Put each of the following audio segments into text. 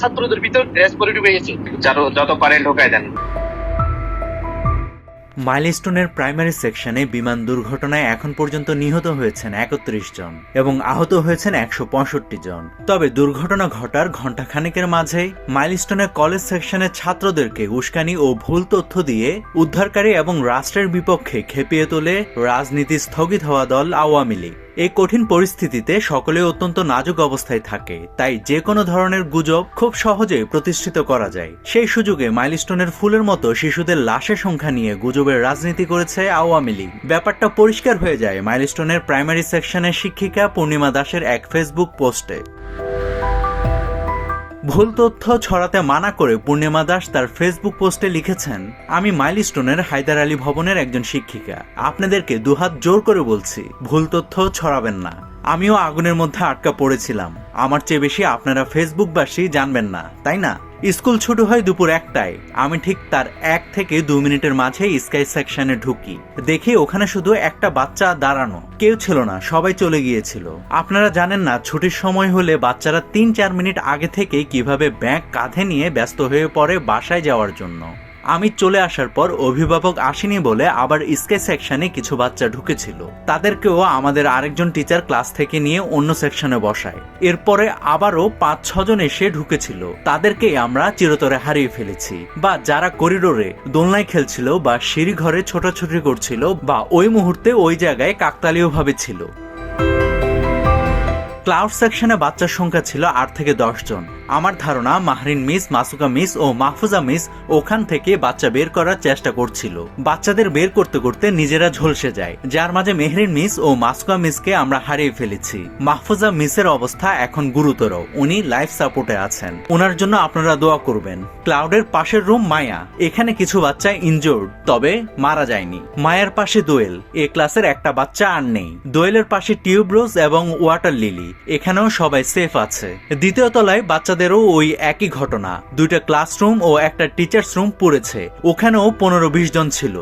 ছাত্রদের ভিতর ড্রেস পরে ঢুকে গেছে। যত- যত পারেন ঢোকায় দেন। মাইলস্টোনের প্রাইমারি সেকশনে বিমান দুর্ঘটনায় এখন পর্যন্ত নিহত হয়েছেন একত্রিশ জন এবং আহত হয়েছেন একশো পঁয়ষট্টি জন। তবে দুর্ঘটনা ঘটার ঘণ্টাখানেকের মাঝেই মাইলস্টোনের কলেজ সেকশনের ছাত্রদেরকে উস্কানি ও ভুল তথ্য দিয়ে উদ্ধারকারী এবং রাষ্ট্রের বিপক্ষে খেপিয়ে তোলে রাজনীতি স্থগিত হওয়া দল আওয়ামী লীগ। এই কঠিন পরিস্থিতিতে সকলে অত্যন্ত নাজুক অবস্থায় থাকে, তাই যে কোনো ধরনের গুজব খুব সহজে প্রতিষ্ঠিত করা যায়। সেই সুযোগে মাইলস্টোনের ফুলের মতো শিশুদের লাশের সংখ্যা নিয়ে গুজবের রাজনীতি করেছে আওয়ামী লীগ। ব্যাপারটা পরিষ্কার হয়ে যায় মাইলস্টোনের প্রাইমারি সেকশনের শিক্ষিকা পূর্ণিমা দাসের এক ফেসবুক পোস্টে। ভুল তথ্য ছড়াতে মানা করে পূর্ণিমা দাস তার ফেসবুক পোস্টে লিখেছেন, আমি মাইলস্টোনের হায়দার আলী ভবনের একজন শিক্ষিকা। আপনাদেরকে দুহাত জোর করে বলছি, ভুল তথ্য ছড়াবেন না। আমিও আগুনের মধ্যে আটকা পড়েছিলাম। আমার চেয়ে বেশি আপনারা ফেসবুকবাসী জানবেন না, তাই না? স্কুল ছুটি হয় দুপুর একটায়। আমি ঠিক তার এক থেকে দু মিনিটের মাঝে স্কাই সেকশনে ঢুকি। দেখি ওখানে শুধু একটা বাচ্চা দাঁড়ানো। কেউ ছিল না, সবাই চলে গিয়েছিল। আপনারা জানেন না, ছুটির সময় হলে বাচ্চারা তিন চার মিনিট আগে থেকে কীভাবে ব্যাগ কাঁধে নিয়ে ব্যস্ত হয়ে পড়ে বাসায় যাওয়ার জন্য। আমি চলে আসার পর অভিভাবক আসেনি বলে আবার স্কে সেকশনে কিছু বাচ্চা ঢুকেছিল। তাদেরকেও আমাদের আরেকজন টিচার ক্লাস থেকে নিয়ে অন্য সেকশনে বসায়। এরপরে আবারও পাঁচ ছজন এসে ঢুকেছিল। তাদেরকে আমরা চিরতরে হারিয়ে ফেলেছি। বা যারা করিডোরে দোলনায় খেলছিল বা সিঁড়ি ঘরে ছোটাছুটি করছিল বা ওই মুহূর্তে ওই জায়গায় কাকতালীয়ভাবে ছিল। ক্লাউড সেকশনে বাচ্চার সংখ্যা ছিল আট থেকে দশ জন। আমার ধারণা মাহরিন মিস, মাসুকা মিস ও মাহফুজা মিস ওখান থেকে বাচ্চা বের করার চেষ্টা করছিল। বাচ্চাদের বের করতে করতে নিজেরা ঝলসে যায়। যার মাঝে মেহরিন মিস ও মাসুকা মিসকে আমরা হারিয়ে ফেলেছি। মাহফুজা মিসের অবস্থা এখন গুরুতর। উনি লাইফ সাপোর্টে আছেন। ওনার জন্য আপনারা দোয়া করবেন। ক্লাউডের পাশের রুম মায়া। এখানে কিছু বাচ্চা ইনজোর্ড তবে মারা যায়নি। মায়ার পাশে দোয়েল। এ ক্লাসের একটা বাচ্চা আর নেই। দোয়েলের পাশে টিউব রোজ এবং ওয়াটার লিলি। এখানেও সবাই সেফ আছে। দ্বিতীয় তলায় বাচ্চাদেরও ওই একই ঘটনা। দুইটা ক্লাসরুম ও একটা টিচার্স রুম পড়েছে। ওখানেও পনেরো বিশ জন ছিল।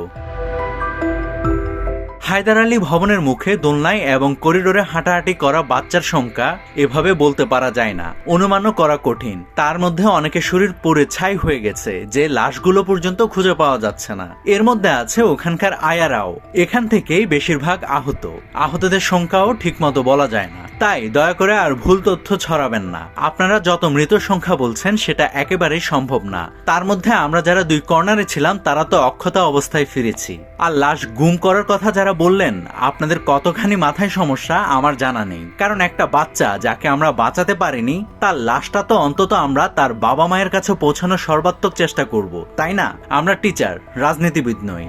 হায়দার আলী ভবনের মুখে দোলনায় এবং করিডোরে হাঁটাহাঁটি করা বাচ্চার সংখ্যা এভাবে বলতে পারা যায় না। অনুমানও করা কঠিন। তার মধ্যে অনেকে শরীর পুড়ে ছাই হয়ে গেছে, যে লাশগুলো পর্যন্ত খুঁজে পাওয়া যাচ্ছে না। এর মধ্যে আছে ওখানকার আয়ারাও। এখান থেকেই বেশিরভাগ আহত। আহতদের সংখ্যাও ঠিকমতো বলা যায় না। তাই দয়া করে আর ভুল তথ্য ছড়াবেন না। আপনারা যত মৃত সংখ্যা বলছেন, সেটা একেবারেই সম্ভব না। তার মধ্যে আমরা যারা দুই কর্নারে ছিলাম, তারা তো অক্ষতা অবস্থায় ফিরেছি। আর লাশ গুম করার কথা যারা বললেন, আপনাদের কতখানি মাথায় সমস্যা আমার জানা নেই। কারণ একটা বাচ্চা যাকে আমরা বাঁচাতে পারিনি, তার লাশটা তো অন্তত আমরা তার বাবা মায়ের কাছে পৌঁছানোর সর্বাত্মক চেষ্টা করব, তাই না? আমরা টিচার, রাজনীতিবিদ নই।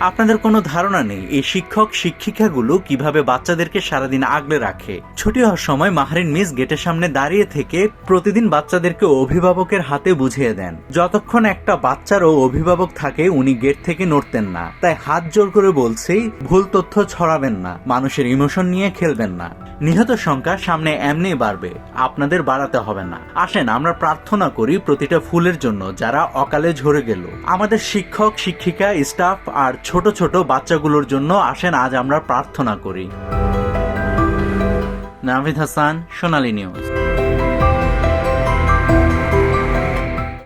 আপনাদের কোনো ধারণা নেই এই শিক্ষক শিক্ষিকাগুলো কীভাবে বাচ্চাদেরকে সারাদিন আগলে রাখে? ছুটি হওয়ার সময় মাহরিন মিস গেটের সামনে দাঁড়িয়ে থেকে প্রতিদিন বাচ্চাদেরকে অভিভাবকের হাতে বুঝিয়ে দেন। যতক্ষণ একটা বাচ্চারও অভিভাবক থাকে, উনি গেট থেকে নড়তেন না। তাই হাত জোর করে বলছি, ভুল তথ্য ছড়াবেন না, মানুষের ইমোশন নিয়ে খেলবেন না। নিহত সংখ্যা সামনে এমনি বাড়বে, আপনাদের বাড়াতে হবে না। আসেন, আমরা প্রার্থনা করি প্রতিটা ফুলের জন্য, যারা অকালে ঝরে গেল। আমাদের শিক্ষক, শিক্ষিকা, স্টাফ আর ছোট ছোট বাচ্চাগুলোর জন্য আসেন আজ আমরা প্রার্থনা করি। নাভিদ হাসান সোনালী নিউজ।